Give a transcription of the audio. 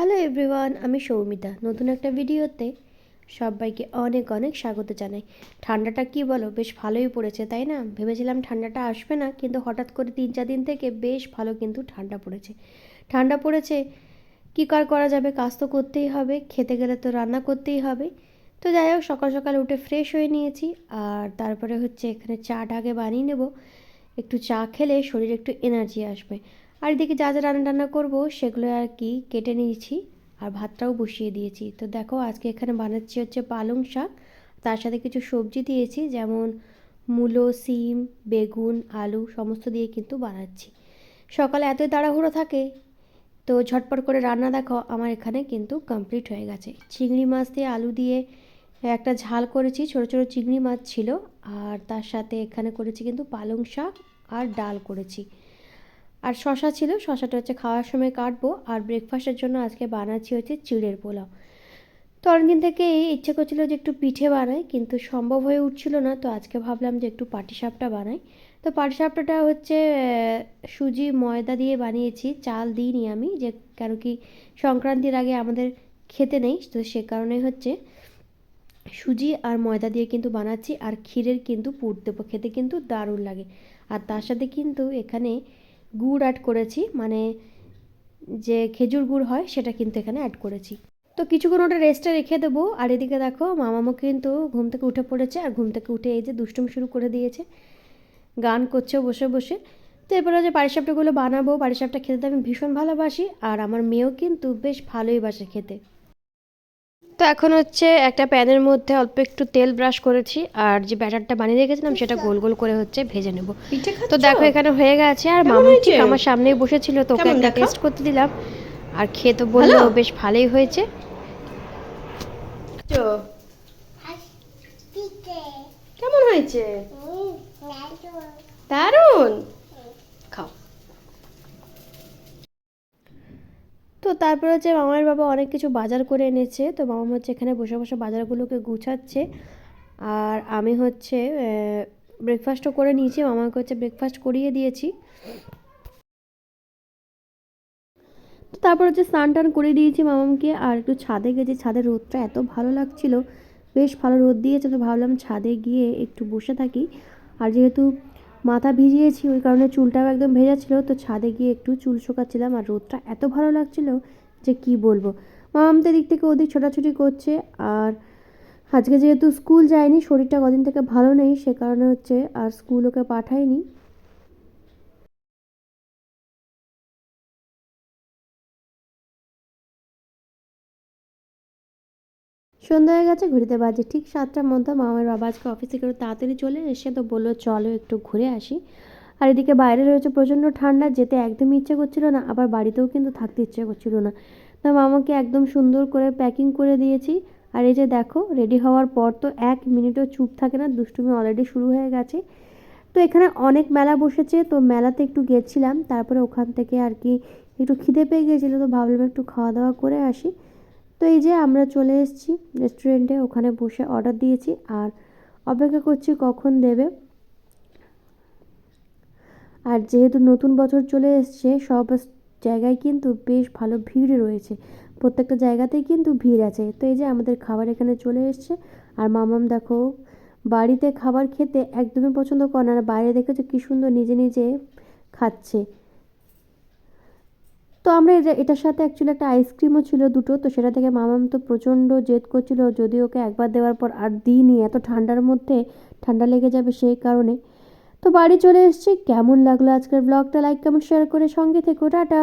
Hello everyone আমি সৌমিতা। নতুন একটা ভিডিওতে সবাইকে অনেক অনেক স্বাগত জানাই। ঠান্ডাটা কি বলো? বেশ ভালোই পড়েছে, তাই না? ভেবেছিলাম ঠান্ডাটা আসবে না, কিন্তু হঠাৎ করে তিন চার দিন থেকে বেশ ভালো কিন্তু ঠান্ডা পড়েছে। ঠান্ডা পড়েছে, কী কার করা যাবে? কাজ তো করতেই হবে, খেতে গেলে তো রান্না করতেই হবে। তো যাই হোক, সকাল সকাল উঠে ফ্রেশ হয়ে নিয়েছি, আর তারপরে হচ্ছে এখানে চা আগে বানিয়ে নেব। একটু চা খেলে শরীরে একটু এনার্জি আসবে। আর এদিকে যা যা রান্না টান্না করব সেগুলো আর কি কেটে নিয়েছি আর ভাতটাও বসিয়ে দিয়েছি। তো দেখো আজকে এখানে বানাচ্ছি হচ্ছে পালং শাক। তার সাথে কিছু সবজি দিয়েছি, যেমন মূলো, সিম, বেগুন, আলু সমস্ত দিয়ে কিন্তু বানাচ্ছি। সকালে এতই তাড়াহুড়ো থাকে, তো ঝটপট করে রান্না দেখো, আমার এখানে কিন্তু কমপ্লিট হয়ে গেছে। চিংড়ি মাছ দিয়ে আলু দিয়ে একটা ঝাল করেছি, ছোটো ছোটো চিংড়ি মাছ ছিল। আর তার সাথে এখানে করেছি কিন্তু পালং শাক আর ডাল করেছি। আর শশা ছিল, শশাটা হচ্ছে খাওয়ার সময় কাটবো আর ব্রেকফাস্টের জন্য আজকে বানাচ্ছি হচ্ছে চিড়ের পোলাও। তো অনেকদিন থেকে ইচ্ছে করছিল যে একটু পিঠে বানাই, কিন্তু সম্ভব হয়ে উঠছিল না, তো আজকে ভাবলাম যে একটু পাটিসাপটা বানাই। তো পাটিসাপটাটা হচ্ছে সুজি, ময়দা দিয়ে বানিয়েছি, চাল দিইনি আমি, যে কেন কি সংক্রান্তির আগে আমাদের খেতে নেই, তো সে কারণে হচ্ছে সুজি আর ময়দা দিয়ে কিন্তু বানাচ্ছি, আর ক্ষীরের কিন্তু পুর দেবো, খেতে কিন্তু দারুণ লাগে। আর তার সাথে কিন্তু এখানে গুড় অ্যাড করেছি মানে যে খেজুর গুড় হয় সেটা কিন্তু এখানে অ্যাড করেছি। তো কিছুক্ষণ ওটা রেস্টে রেখে দেবো। আর এদিকে দেখো, মামামো কিন্তু ঘুম থেকে উঠে পড়েছে, আর ঘুম থেকে উঠে এই যে দুষ্টুমি শুরু করে দিয়েছে। গান করছে, বসে বসে। তো এরপরে যে পারিসাপটাগুলো বানাবো পারিসাপটা খেতে আমি ভীষণ ভালোবাসি, আর আমার মেয়েও কিন্তু বেশ ভালোই বাসে খেতে। তো এখন হচ্ছে একটা প্যানের মধ্যে অল্প একটু তেল ব্রাশ করেছি আর যে ব্যাটারটা বানিয়ে রেখেছিলাম সেটা গোল গোল করে হচ্ছে ভেজে নেব। তো দেখো এখানে হয়ে গেছে আর মামু ঠিক আমার সামনেই বসেছিল তো ওকে একটা টেস্ট করতে দিলাম আর খেয়ে তো বলল বেশ ভালোই হয়েছে। কেমন হয়েছে? দারুণ? তো তারপরে হচ্ছে মামার বাবা অনেক কিছু বাজার করে এনেছে। তো মামা হচ্ছে এখানে বসে বসে বাজারগুলোকে গুছাচ্ছে। আর আমি হচ্ছে ব্রেকফাস্টও করে নিয়েছি। মামাকে হচ্ছে ব্রেকফাস্ট করিয়ে দিয়েছি। তো তারপর হচ্ছে স্নান টান করে দিয়েছি মামামকে আর একটু ছাদে গেছি। ছাদের রোদটা এত ভালো লাগছিল। বেশ ভালো রোদ দিয়েছে। তো ভাবলাম ছাদে গিয়ে একটু বসে থাকি। আর যেহেতু মাথা ভিজিয়েছি, ওই কারণে চুলটাও একদম ভেজা ছিল। তো ছাদে গিয়ে একটু চুল শোকাচ্ছিলাম আর রোদটা এত ভালো লাগছিল যে কি বলব। মামদের দিক থেকে ওদিক ছোটাছুটি করছে আর আজকে যেহেতু স্কুল যায়নি, শরীরটা কদিন থেকে ভালো নেই, সে কারণে হচ্ছে আর স্কুল ওকে পাঠায়নি। সন্ধ্যা হয়ে গেছে ঘুরিতে বাজে ঠিক সাতটার মধ্যে মামার বাবা আজকে অফিসে থেকে তাড়াতাড়ি চলে এসে তো বলল, চলো একটু ঘুরে আসি। আর এদিকে বাইরে রয়েছে প্রচণ্ড ঠান্ডা, যেতে একদমই ইচ্ছে করছিল না, আবার বাড়িতেও কিন্তু থাকতে ইচ্ছে করছিল না। তো মামাকে একদম সুন্দর করে প্যাকিং করে দিয়েছি। আর এই যে দেখো রেডি হওয়ার পর তো এক মিনিটও চুপ থাকে না, দুষ্টুমি অলরেডি শুরু হয়ে গেছে। তো এখানে অনেক মেলা বসেছে, তো মেলাতে একটু গেছিলাম, তারপরে ওখান থেকে আর কি একটু খিদে পেয়ে গিয়েছিল তো ভাবলাম একটু খাওয়া দাওয়া করে আসি। তো এই যে আমরা চলে এসেছি রেস্টুরেন্টে ওখানে বসে অর্ডার দিয়েছি আর অপেক্ষা করছি কখন দেবে। আর যেহেতু নতুন বছর চলে এসছে, সব জায়গায় কিন্তু বেশ ভালো ভিড় রয়েছে। প্রত্যেকটা জায়গাতেই কিন্তু ভিড় আছে। তো এই যে আমাদের খাবার এখানে চলে এসছে। আর মামাম দেখো, বাড়িতে খাবার খেতে একদমই পছন্দ করে না। আর বাইরে দেখেছ কী সুন্দর নিজে নিজে খাচ্ছে। তো আমরা এটার সাথে অ্যাকচুয়ালি একটা আইসক্রিমও ছিল দুটো, তো সেটা থেকে মামাম তো প্রচণ্ড জেদ করছিল যদি ওকে একবার দেওয়ার পর আর দিইনি, এত ঠান্ডার মধ্যে ঠান্ডা লেগে যাবে সেই কারণে। তো বাড়ি চলে এসেছি, কেমন লাগল আজকের ব্লগটা লাইক কমেন্ট শেয়ার করে সঙ্গে থেকো, টাটা!